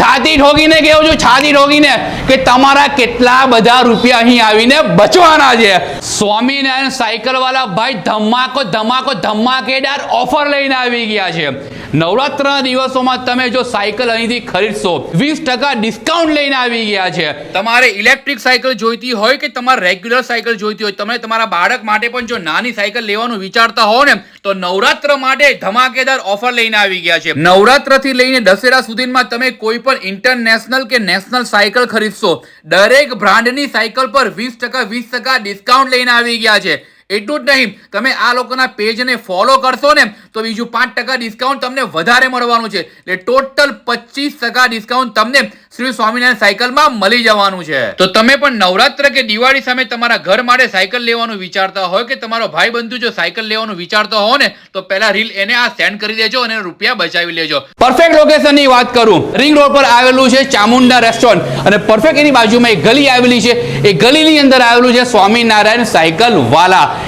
છાતી ઠોકીને કેવું છું? છાતી ઠોકીને કે તમારા કેટલા બધા રૂપિયા અહીં આવીને બચવાના છે. સ્વામિનારાયણ સાયકલ વાળા ભાઈ ધમાકો ધમાકો, ધમાકેદાર ઓફર લઈને આવી ગયા છે. નવરાત્રના દિવસોમાં તમે જો સાયકલ અહીંથી ખરીદશો, વીસ ટકા ડિસ્કાઉન્ટ લઈને આવી ગયા છે. તમારે ઇલેક્ટ્રિક સાયકલ જોઈતી હોય કે તમારે રેગ્યુલર સાયકલ જોઈતી હોય, તમે તમારા બાળક માટે પણ જો નાની સાયકલ લેવાનું વિચારતા હો ને, તો નવરાત્ર માટે ધમાકેદાર ઓફર લઈને આવી ગયા છે. નવરાત્રથી લઈને દશેરા સુધીમાં તમે કોઈ પણ ઇન્ટરનેશનલ કે નેશનલ સાયકલ ખરીદશો. દરેક બ્રાન્ડની સાયકલ પર વીસ ટકા વીસ ટકા ડિસ્કાઉન્ટ લઈને આવી ગયા છે. એટલું જ નહીં. તમે આ લોકોના પેજને ફોલો કરશો ને, તો બીજું પાંચ ટકા ડિસ્કાઉન્ટ તમને વધારે મળવાનું છે. એટલે ટોટલ પચીસ ટકા ડિસ્કાઉન્ટ તમને શ્રી સ્વામિનારાયણ સાયકલમાં મળી જવાનું છે. તો તમે પણ નવરાત્ર કે દિવાળી સામે તમારા ઘર માટે સાયકલ લેવાનું વિચારતા હોય કે તમારો ભાઈ બંધુ જો સાયકલ લેવાનું વિચારતો હો ને, તો પહેલા રીલ એને આ સેન્ડ કરી દેજો અને રૂપિયા બચાવી લેજો. પરફેક્ટ લોકેશનની વાત કરું. રિંગ રોડ પર આવેલું છે ચામુંડા રેસ્ટોરન્ટ અને પરફેક્ટ એની બાજુમાં એક ગલી આવેલી છે. એ ગલીની અંદર આવેલું છે સ્વામિનારાયણ સાયકલ વાલા